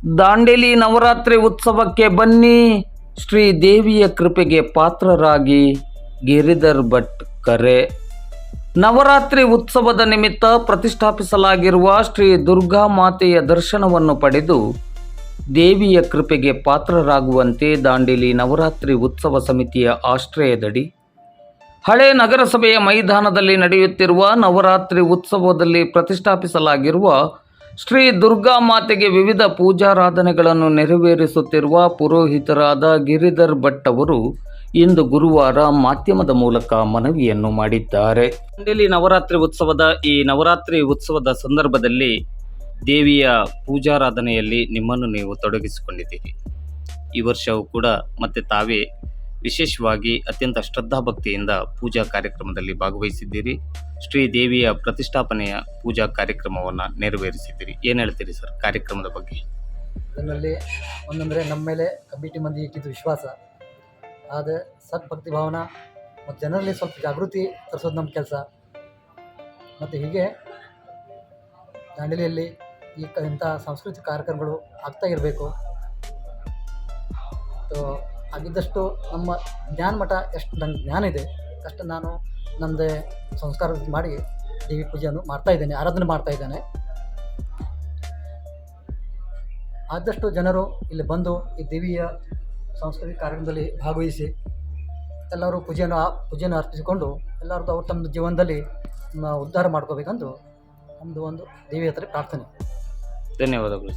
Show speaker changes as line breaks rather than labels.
ದಾಂಡೇಲಿ ನವರಾತ್ರಿ ಉತ್ಸವಕ್ಕೆ ಬನ್ನಿ. ಶ್ರೀ ದೇವಿಯ ಕೃಪೆಗೆ ಪಾತ್ರರಾಗಿ ಗಿರಿಧರ್ ಭಟ್ ಕರೆ. ನವರಾತ್ರಿ ಉತ್ಸವದ ನಿಮಿತ್ತ ಪ್ರತಿಷ್ಠಾಪಿಸಲಾಗಿರುವ ಶ್ರೀ ದುರ್ಗಾ ಮಾತೆಯ ದರ್ಶನವನ್ನು ಪಡೆದು ದೇವಿಯ ಕೃಪೆಗೆ ಪಾತ್ರರಾಗುವಂತೆ ದಾಂಡೇಲಿ ನವರಾತ್ರಿ ಉತ್ಸವ ಸಮಿತಿಯ ಆಶ್ರಯದಡಿ, ಹಳೆ ನಗರಸಭೆಯ ಮೈದಾನದಲ್ಲಿ ನಡೆಯುತ್ತಿರುವ ನವರಾತ್ರಿ ಉತ್ಸವದಲ್ಲಿ ಪ್ರತಿಷ್ಠಾಪಿಸಲಾಗಿರುವ ಶ್ರೀ ದುರ್ಗಾ ಮಾತೆಗೆ ವಿವಿಧ ಪೂಜಾರಾಧನೆಗಳನ್ನು ನೆರವೇರಿಸುತ್ತಿರುವ ಪುರೋಹಿತರಾದ ಗಿರಿಧರ್ ಭಟ್ ಅವರು ಇಂದು ಗುರುವಾರ ಮಾಧ್ಯಮದ ಮೂಲಕ ಮನವಿಯನ್ನು ಮಾಡಿದ್ದಾರೆ. ದಾಂಡೇಲಿ ನವರಾತ್ರಿ ಉತ್ಸವದ ಈ ನವರಾತ್ರಿ ಉತ್ಸವದ ಸಂದರ್ಭದಲ್ಲಿ ದೇವಿಯ ಪೂಜಾರಾಧನೆಯಲ್ಲಿ ನಿಮ್ಮನ್ನು ನೀವು ತೊಡಗಿಸಿಕೊಂಡಿದ್ದೀರಿ. ಈ ವರ್ಷವೂ ಕೂಡ ಮತ್ತೆ ತಾವೇ ವಿಶೇಷವಾಗಿ ಅತ್ಯಂತ ಶ್ರದ್ಧಾಭಕ್ತಿಯಿಂದ ಪೂಜಾ ಕಾರ್ಯಕ್ರಮದಲ್ಲಿ ಭಾಗವಹಿಸಿದ್ದೀರಿ. ಶ್ರೀ ದೇವಿಯ ಪ್ರತಿಷ್ಠಾಪನೆಯ ಪೂಜಾ ಕಾರ್ಯಕ್ರಮವನ್ನು ನೆರವೇರಿಸಿದ್ದೀರಿ. ಏನು ಹೇಳ್ತೀರಿ ಸರ್ ಕಾರ್ಯಕ್ರಮದ ಬಗ್ಗೆ?
ಇದರಲ್ಲಿ ಒಂದಂದರೆ ನಮ್ಮ ಮೇಲೆ ಕಮಿಟಿ ಮಂದಿ ಇಟ್ಟಿದ್ದು ವಿಶ್ವಾಸ. ಆದರೆ ಸದ್ಭಕ್ತಿ ಭಾವನ ಮತ್ತು ಜನರಲ್ಲಿ ಸ್ವಲ್ಪ ಜಾಗೃತಿ ತರಿಸೋದು ನಮ್ಮ ಕೆಲಸ. ಮತ್ತು ಹೀಗೆ ದಾಂಡೇಲಿಯಲ್ಲಿ ಈ ಇಂಥ ಸಾಂಸ್ಕೃತಿಕ ಕಾರ್ಯಕ್ರಮಗಳು ಆಗ್ತಾ ಇರಬೇಕು. ಆಗಿದ್ದಷ್ಟು ನಮ್ಮ ಜ್ಞಾನ ಮಠ ಎಷ್ಟು ನನ್ನ ಜ್ಞಾನ ಇದೆ, ಅಷ್ಟು ನಾನು ನಮ್ಮದೇ ಸಂಸ್ಕಾರ ಮಾಡಿ ದೇವಿ ಪೂಜೆಯನ್ನು ಮಾಡ್ತಾ ಇದ್ದೇನೆ, ಆರಾಧನೆ ಮಾಡ್ತಾ ಇದ್ದೇನೆ. ಆದಷ್ಟು ಜನರು ಇಲ್ಲಿ ಬಂದು ಈ ದೇವಿಯ ಸಾಂಸ್ಕೃತಿಕ ಕಾರ್ಯಕ್ರಮದಲ್ಲಿ ಭಾಗವಹಿಸಿ, ಎಲ್ಲರೂ ಪೂಜೆಯನ್ನು ಪೂಜೆಯನ್ನು ಅರ್ಪಿಸಿಕೊಂಡು ಎಲ್ಲರದ್ದು ಅವ್ರು ತಮ್ಮ ಜೀವನದಲ್ಲಿ ಉದ್ಧಾರ ಮಾಡ್ಕೋಬೇಕಂದು ನಮ್ಮದು ಒಂದು ದೇವಿ ಹತ್ರ ಪ್ರಾರ್ಥನೆ.
ಧನ್ಯವಾದಗಳು